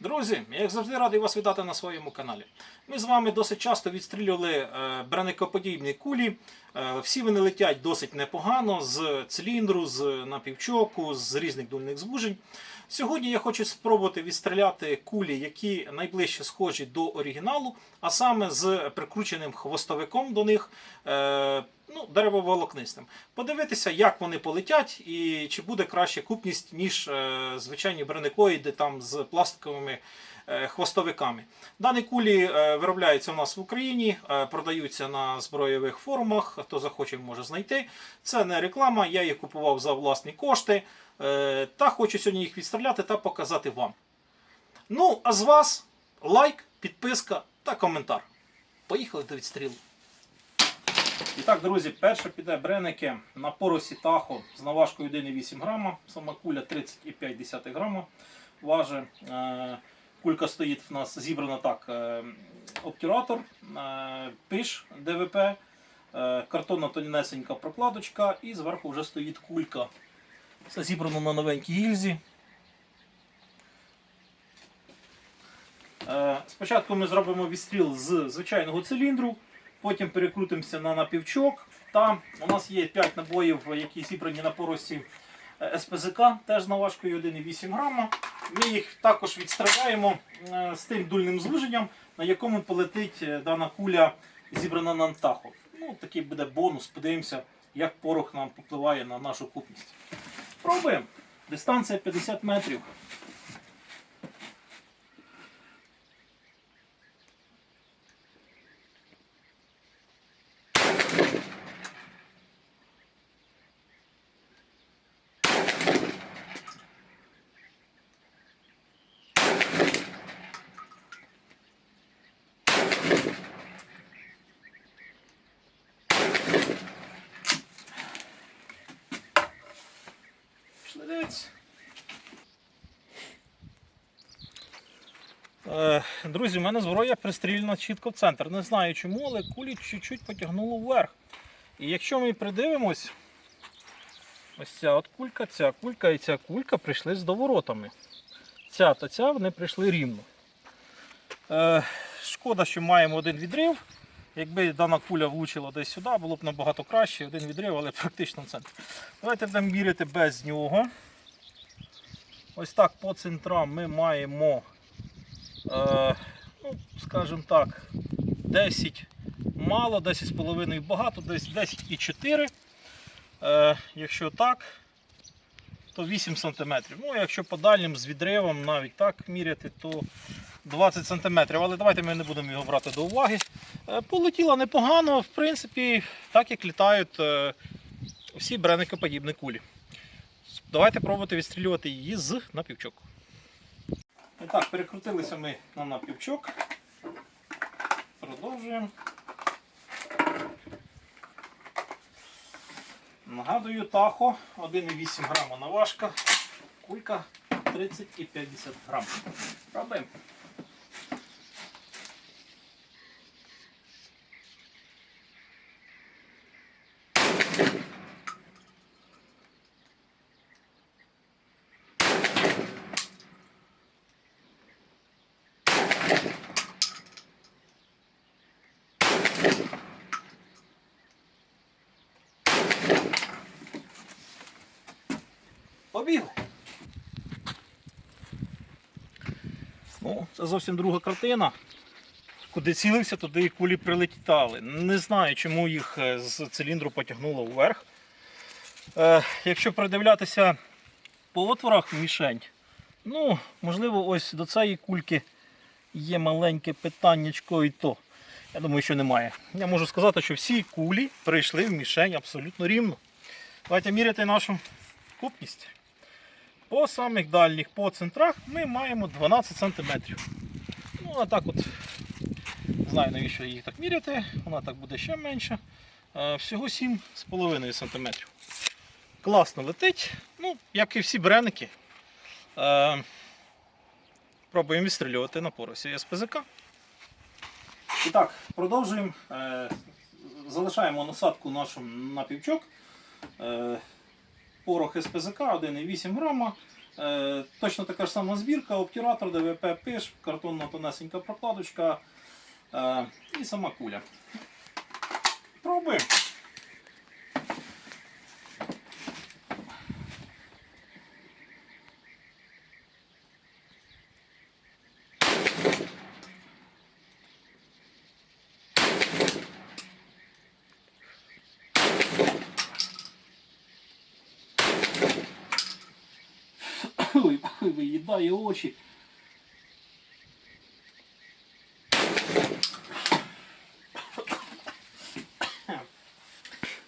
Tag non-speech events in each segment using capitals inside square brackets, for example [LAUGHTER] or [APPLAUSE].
Друзі, я як завжди радий вас вітати на своєму каналі. Ми з вами досить часто відстрілювали е, бреникоподібні кулі. Е, всі вони летять досить непогано з циліндру, з напівчоку, з різних дульних збужень. Сьогодні я хочу спробувати відстріляти кулі, які найближче схожі до оригіналу, а саме з прикрученим хвостовиком до них. Ну, деревоволокнистим. Подивитися, як вони полетять, і чи буде краща купність, ніж е, звичайні бронекоїди там з пластиковими е, хвостовиками. Дані кулі е, виробляються у нас в Україні, е, продаються на збройових форумах. Хто захоче, може знайти. Це не реклама, я їх купував за власні кошти. Е, та хочу сьогодні їх відстріляти та показати вам. Ну, а з вас лайк, підписка та коментар. Поїхали до відстрілу. І так, друзі, перше піде бреники на поросі Тахо з наважкою 1,8 грама. Сама куля 30,5 грама важить. Е, Кулька стоїть в нас зібрана так. е, Обтюратор, е, пиш ДВП, картонна тонесенька прокладочка і зверху вже стоїть кулька. Все зібрано на новенькій гільзі. Спочатку ми зробимо відстріл з звичайного циліндру, потім перекрутимося на напівчок. Та у нас є 5 набоїв, які зібрані на поросі е, СПЗК, теж з наважкою 1,8 грама. Ми їх також відстріляємо е, з тим дульним звуженням, на якому полетить е, дана куля, зібрана на антаху. Ну, такий буде бонус. Подивимося, як порох нам попливає на нашу купність. Пробуємо. Дистанція 50 метрів. Пішли дивитися. Е, Друзі, у мене зброя пристріляна чітко в центр. Не знаю чому, але кулі чуть-чуть потягнуло вверх. І якщо ми придивимось, ось ця от кулька, ця кулька і ця кулька прийшли з доворотами. Ця та ця вони прийшли рівно. Е, шкода, що маємо один відрив. Якби дана куля влучила десь сюди, було б набагато краще. Один відрив, але практично в центрі. Давайте будемо міряти без нього. Ось так по центрам ми маємо, е, ну, скажімо так, 10 мало, 10,5 багато, десь 10,4. Е, якщо так, то 8 см. Ну, якщо по дальнім з відривом навіть так міряти, то 20 см. Але давайте ми не будемо його брати до уваги. Е, Полетіла непогано, в принципі, так як літають е, всі бреникоподібні кулі. Давайте пробувати відстрілювати її з напівчок. І так, перекрутилися ми на напівчок. Продовжуємо. Нагадую, тахо 1,8 грама наважка, кулька 30 і 50 грам. Пробуємо. Побігли. Ну, це зовсім друга картина. Куди цілився, туди і кулі прилетіли. Не знаю, чому їх е, з циліндру потягнуло вверх. Е, якщо придивлятися по отворах мішень, ну, можливо, ось до цієї кульки є маленьке питаннячко і то. Я думаю, що немає. Я можу сказати, що всі кулі прийшли в мішень абсолютно рівно. Давайте міряти нашу купність. По самих дальніх, по центрах ми маємо 12 см. Ну, а так от, не знаю навіщо їх так міряти, вона так буде ще менша. Е, Всього 7,5 см. Класно летить, ну, як і всі бреники. Е, Пробуємо відстрілювати на поросі СПЗК. І так, продовжуємо. Е, Залишаємо насадку нашу на півчок. Порох СПЗК 1,8 грама. Е, точно така ж сама збірка, обтюратор, ДВП пиш, картонна тонесенька прокладочка е, і сама куля. Пробуємо. Ой, [LAUGHS] виїдає очі.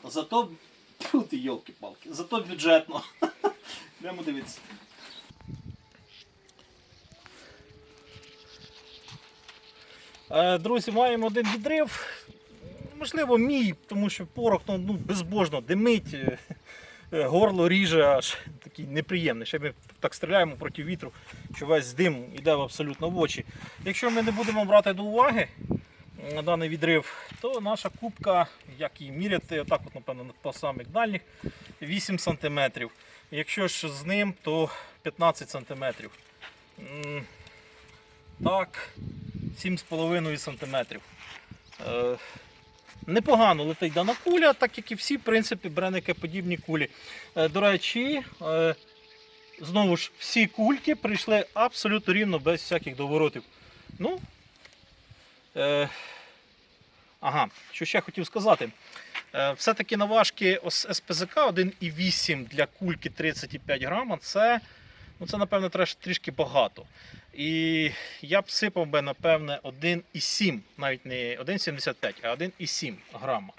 Зато ти йолки-палки, зато бюджетно. [LAUGHS] Йдемо дивитися. Е, Друзі, маємо один відрив. Можливо, мій, тому що порох ну, безбожно димить, е, горло ріже, аж такий неприємний. Ще ми так стріляємо проти вітру, що весь дим йде абсолютно в очі. Якщо ми не будемо брати до уваги на даний відрив, то наша кубка, як її міряти, отак, от, напевно, по самих дальніх, 8 см. Якщо ж з ним, то 15 см. Так, 7,5 см. Непогано летить дана куля, так як і всі, в принципі, бреники подібні кулі. Е, До речі, е, знову ж всі кульки прийшли абсолютно рівно без всяких доворотів. Ну, е, ага, що ще хотів сказати. Е, Все-таки наважки СПЗК 1,8 для кульки 35 грама, це, ну, це напевно, трішки багато. І я б сипав би, напевне, 1,7, навіть не 1,75, а 1,7 грама.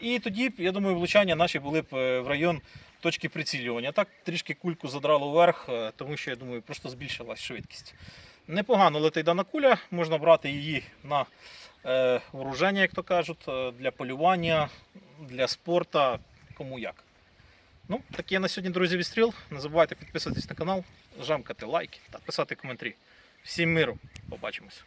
І тоді, б, я думаю, влучання наші були б е, в район точки прицілювання. Так трішки кульку задрало вверх, е, тому що я думаю, просто збільшилась швидкість. Непогано летить дана куля, можна брати її на е, вооруження, як то кажуть, для полювання, для спорту, кому як. Ну, такий на сьогодні, друзі, відстріл. Не забувайте підписуватись на канал, жамкати лайки та писати коментарі. Всім миру, побачимось.